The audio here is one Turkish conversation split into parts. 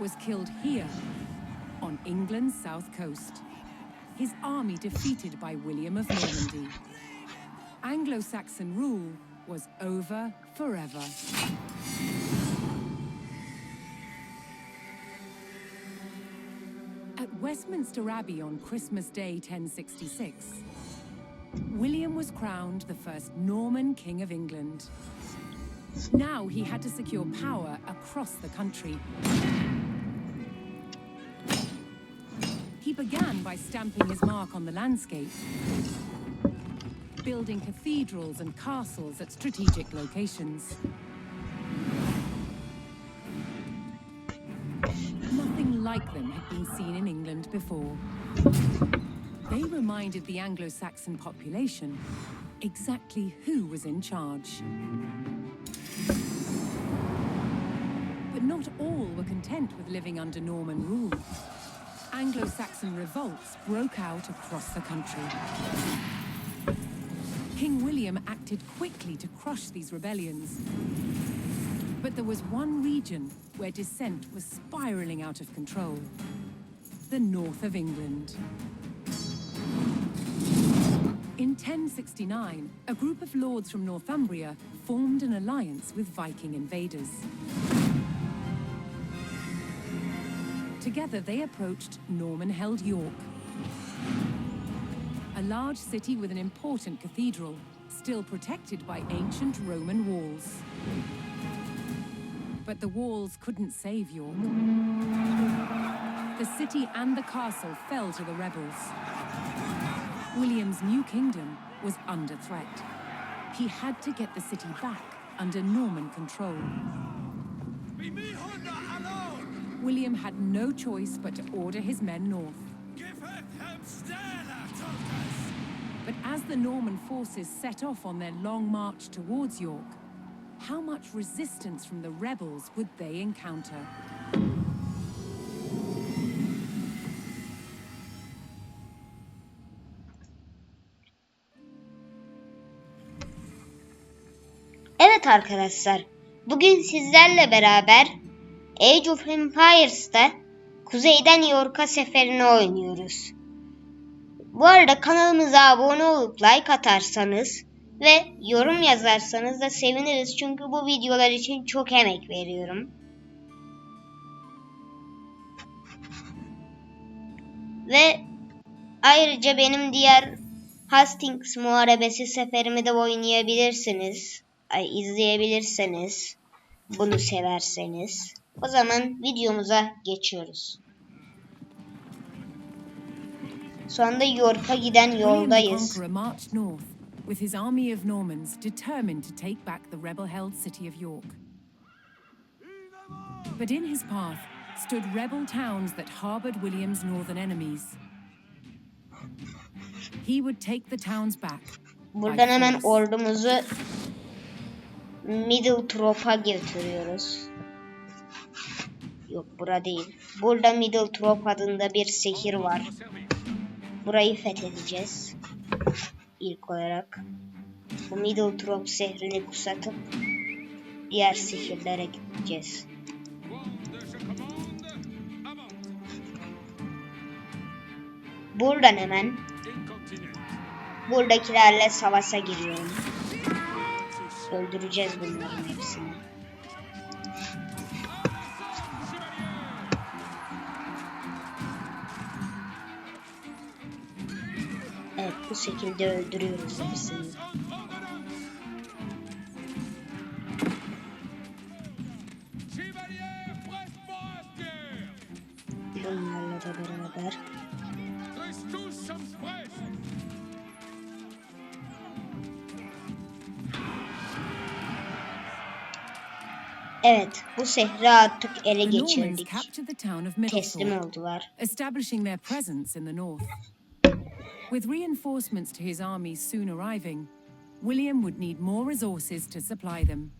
was killed here, on England's south coast. His army defeated by William of Normandy. Anglo Saxon rule was over forever. At Westminster Abbey on Christmas Day 1066, William was crowned the first Norman King of England. Now he had to secure power across the country. He began by stamping his mark on the landscape, building cathedrals and castles at strategic locations. Nothing like them had been seen in England before. They reminded the Anglo Saxon population exactly who was in charge. But not all were content with living under Norman rule. Anglo Saxon revolts broke out across the country. King William acted quickly to crush these rebellions. But there was one region where dissent was spiraling out of control the north of England. In 1069, a group of lords from Northumbria formed an alliance with Viking invaders. Together, they approached Norman held York, a large city with an important cathedral, still protected by ancient Roman walls. But the walls couldn't save York. The city and the castle fell to the rebels. William's new kingdom was under threat. He had to get the city back under Norman control. William had no choice but to order his men north. But as the Norman forces set off on their long march towards York, how much resistance from the rebels would they encounter? Evet arkadaşlar, bugün sizlerle beraber Age of Empires'ta kuzeyden York'a seferini oynuyoruz. Bu arada kanalımıza abone olup like atarsanız ve yorum yazarsanız da seviniriz çünkü bu videolar için çok emek veriyorum. Ve ayrıca benim diğer Hastings Muharebesi seferimi de oynayabilirsiniz. Ay, izleyebilirseniz. Bunu severseniz. O zaman videomuza geçiyoruz. Şu anda York'a giden yoldayız. With his army of Normans determined to take back the rebel-held city of York. But in his path stood rebel towns that harbored William's northern enemies. He would take the towns back. Buradan hemen ordumuzu Middle Trop'a götürüyoruz. Yok bura değil. Burada Middle Trop adında bir şehir var. Burayı fethedeceğiz. İlk olarak. Bu Middle Trop şehrini kusatıp diğer şehirlere gideceğiz. Buradan hemen buradakilerle savaşa giriyorum. Öldüreceğiz bunların hepsini. Evet bu şekilde öldürüyoruz hepsini. Bunlarla da beraber. Evet bu şehri artık ele The geçirdik. captured the town of Teslim Middlesore, oldular. establishing their presence in the north. With reinforcements to his army soon arriving, William would need more resources to supply them.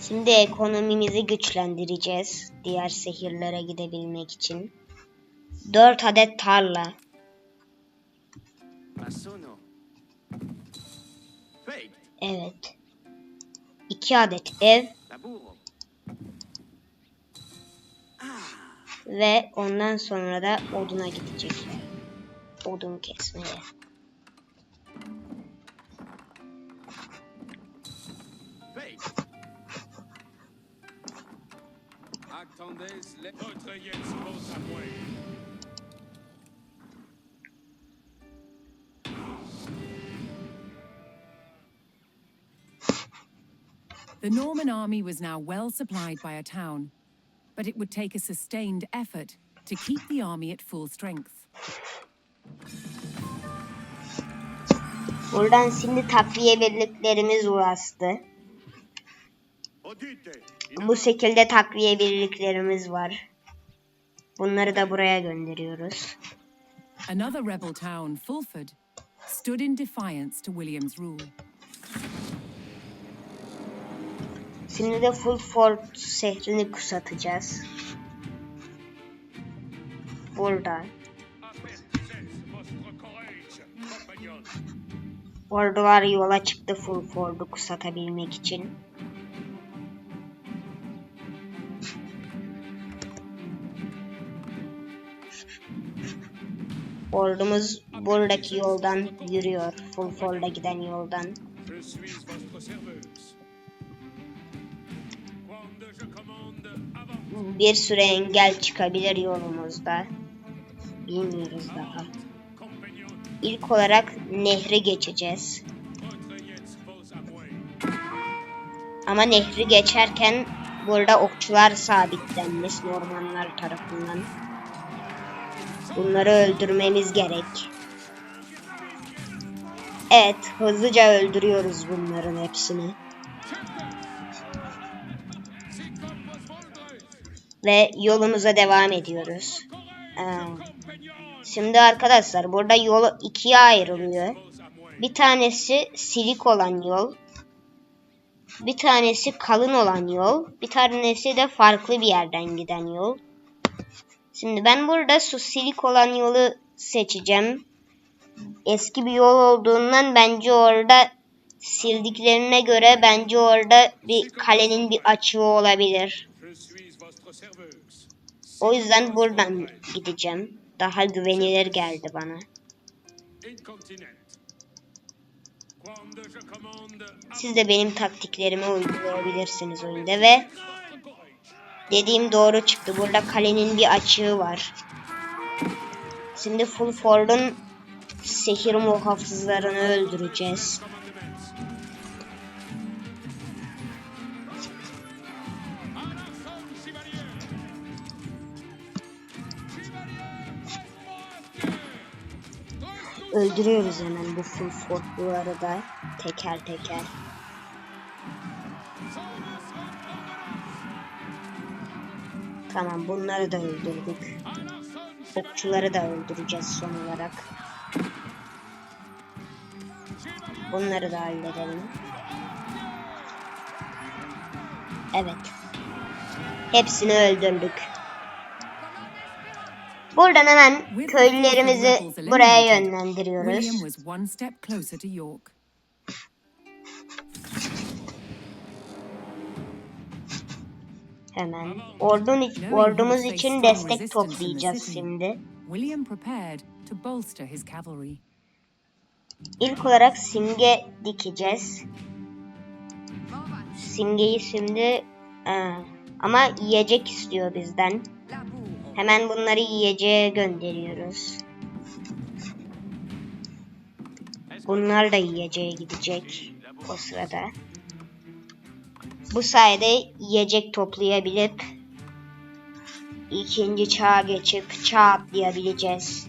Şimdi ekonomimizi güçlendireceğiz. Diğer şehirlere gidebilmek için. 4 adet tarla. Evet. 2 adet ev. Ve ondan sonra da oduna gidecekler. Odun kesmeye. The Norman army was now well supplied by a town, but it would take a sustained effort to keep the army at full strength. Buradan şimdi takviye birliklerimiz. Audite. Bu şekilde takviye birliklerimiz var. Bunları da buraya gönderiyoruz. Another rebel town, Fulford, stood in defiance to William's rule. Şimdi de Fulford şehrini kuşatacağız. Burada. Avertissez votre courage, compagnon. Ordular yola çıktı Fulford'u kuşatabilmek için. Ordumuz buradaki yoldan yürüyor. Fulford'a giden yoldan. Bir süre engel çıkabilir yolumuzda. Bilmiyoruz daha. İlk olarak nehri geçeceğiz. Ama nehri geçerken burada okçular sabitlenmiş Normanlar tarafından. Bunları öldürmemiz gerek. Evet, hızlıca öldürüyoruz bunların hepsini. Ve yolumuza devam ediyoruz. Ee, şimdi arkadaşlar burada yol ikiye ayrılıyor. Bir tanesi silik olan yol. Bir tanesi kalın olan yol. Bir tanesi de farklı bir yerden giden yol. Şimdi ben burada su silik olan yolu seçeceğim. Eski bir yol olduğundan bence orada sildiklerine göre bence orada bir kalenin bir açığı olabilir. O yüzden buradan gideceğim. Daha güvenilir geldi bana. Siz de benim taktiklerimi uygulayabilirsiniz oyunda ve. Dediğim doğru çıktı. Burada kalenin bir açığı var. Şimdi Fulford'un sehir muhafızlarını öldüreceğiz. Öldürüyoruz hemen bu Fulford'luları da teker teker. Tamam bunları da öldürdük. Okçuları da öldüreceğiz son olarak. Bunları da halledelim. Evet. Hepsini öldürdük. Buradan hemen köylülerimizi buraya yönlendiriyoruz. Hemen ordun ordumuz için destek toplayacağız şimdi. William prepared to bolster his cavalry. İlk olarak simge dikeceğiz. Simgeyi şimdi Aa, ama yiyecek istiyor bizden. Hemen bunları yiyeceğe gönderiyoruz. Bunlar da yiyeceğe gidecek o sırada. Bu sayede yiyecek toplayabilip ikinci çağa geçip çağ atlayabileceğiz.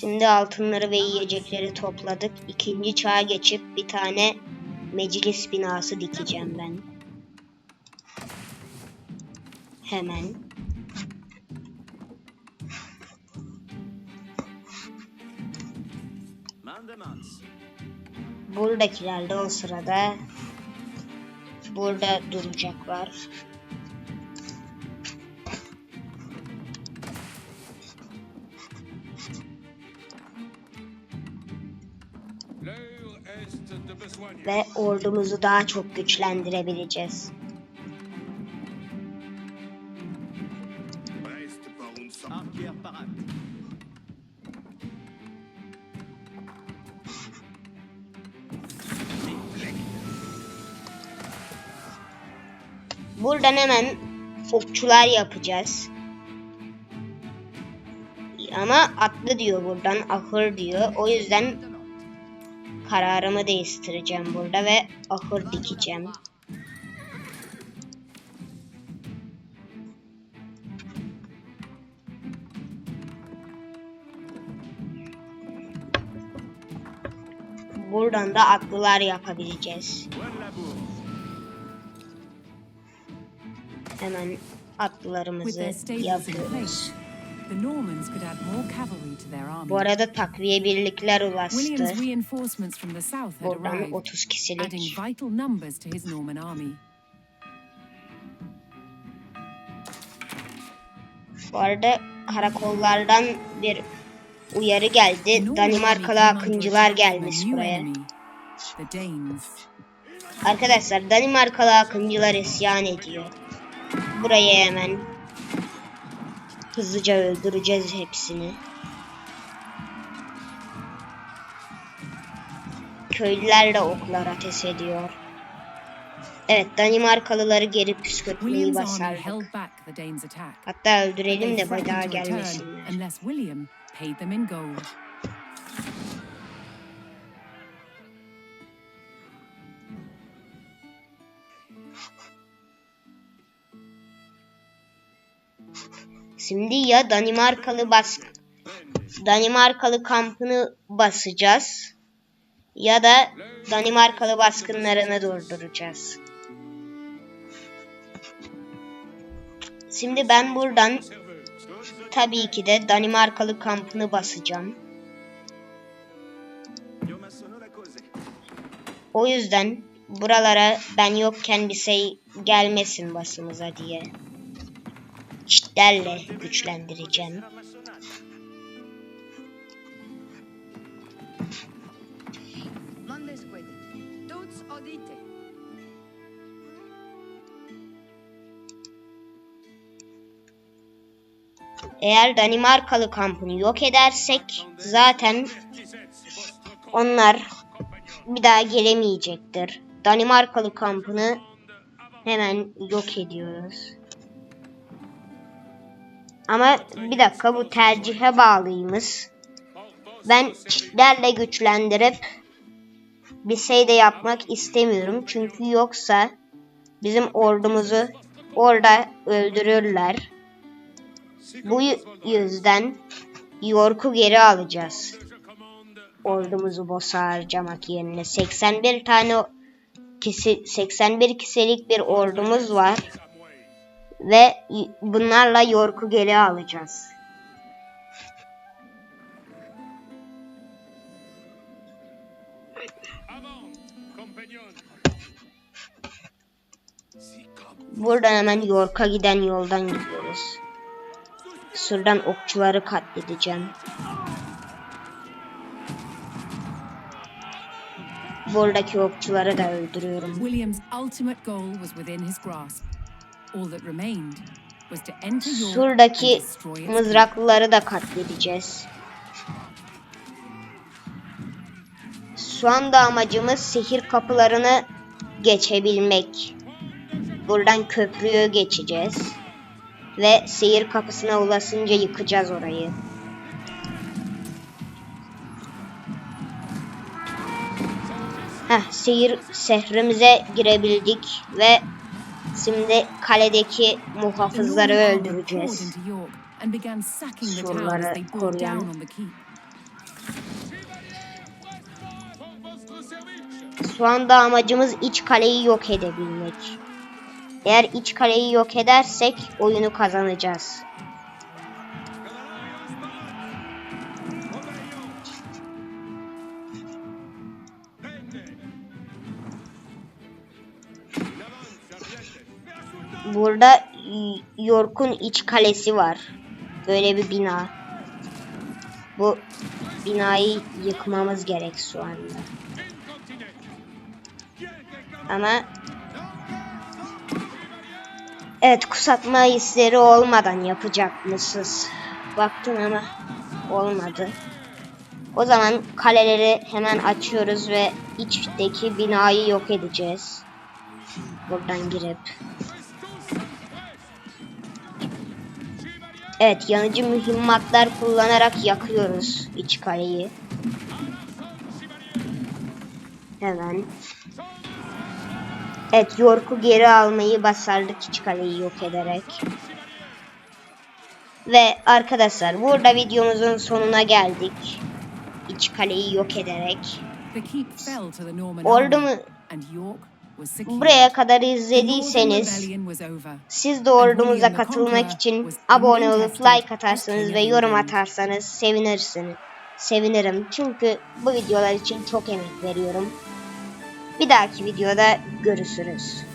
Şimdi altınları ve yiyecekleri topladık. İkinci çağa geçip bir tane meclis binası dikeceğim ben. Hemen. Buradakiler de o sırada burada duracaklar. Ve ordumuzu daha çok güçlendirebileceğiz. Buradan hemen okçular yapacağız. Ama atlı diyor buradan, ahır diyor. O yüzden kararımı değiştireceğim burada ve ahır dikeceğim. Buradan da atlılar yapabileceğiz. Hemen in yapıyoruz. Bu arada takviye birlikler ulaştı. Buradan arrived, 30 adding kişilik. Bu arada karakollardan bir uyarı geldi. Danimarkalı akıncılar gelmiş buraya. Arkadaşlar Danimarkalı akıncılar isyan ediyor. Buraya hemen hızlıca öldüreceğiz hepsini. Köylüler de oklar ateş ediyor. Evet Danimarkalıları geri püskürtmeyi başardık. Hatta öldürelim de return gelmesinler. Şimdi ya Danimarkalı bas Danimarkalı kampını basacağız ya da Danimarkalı baskınlarını durduracağız. Şimdi ben buradan tabii ki de Danimarkalı kampını basacağım. O yüzden buralara ben yokken bir şey gelmesin başımıza diye çitlerle güçlendireceğim. Eğer Danimarkalı kampını yok edersek zaten onlar bir daha gelemeyecektir. Danimarkalı kampını hemen yok ediyoruz. Ama bir dakika bu tercihe bağlıymış. Ben çitlerle güçlendirip bir şey de yapmak istemiyorum. Çünkü yoksa bizim ordumuzu orada öldürürler. Bu yüzden York'u geri alacağız. Ordumuzu boşa harcamak yerine 81 tane kişi 81 kişilik bir ordumuz var ve bunlarla York'u geri alacağız. Buradan hemen York'a giden yoldan gidiyoruz. Şuradan okçuları katledeceğim. Buradaki okçuları da öldürüyorum. William's ultimate goal was within his grasp. Şuradaki mızraklıları da katledeceğiz. Şu anda amacımız sihir kapılarını geçebilmek. Buradan köprüyü geçeceğiz. Ve sihir kapısına ulaşınca yıkacağız orayı. Heh, sihir sehrimize girebildik ve şimdi kaledeki muhafızları öldüreceğiz. Surları koruyan. Şu anda amacımız iç kaleyi yok edebilmek. Eğer iç kaleyi yok edersek oyunu kazanacağız. Burada York'un iç kalesi var. Böyle bir bina. Bu binayı yıkmamız gerek şu anda. Ama Evet kusatma hisleri olmadan yapacak mısınız? Baktım ama olmadı. O zaman kaleleri hemen açıyoruz ve içteki binayı yok edeceğiz. Buradan girip. Evet yanıcı mühimmatlar kullanarak yakıyoruz iç kaleyi. Hemen. Evet York'u geri almayı başardık iç kaleyi yok ederek. Ve arkadaşlar burada videomuzun sonuna geldik. İç kaleyi yok ederek. Ordumu buraya kadar izlediyseniz siz de ordumuza katılmak için abone olup like atarsanız ve yorum atarsanız sevinirsiniz. Sevinirim çünkü bu videolar için çok emek veriyorum. Bir dahaki videoda görüşürüz.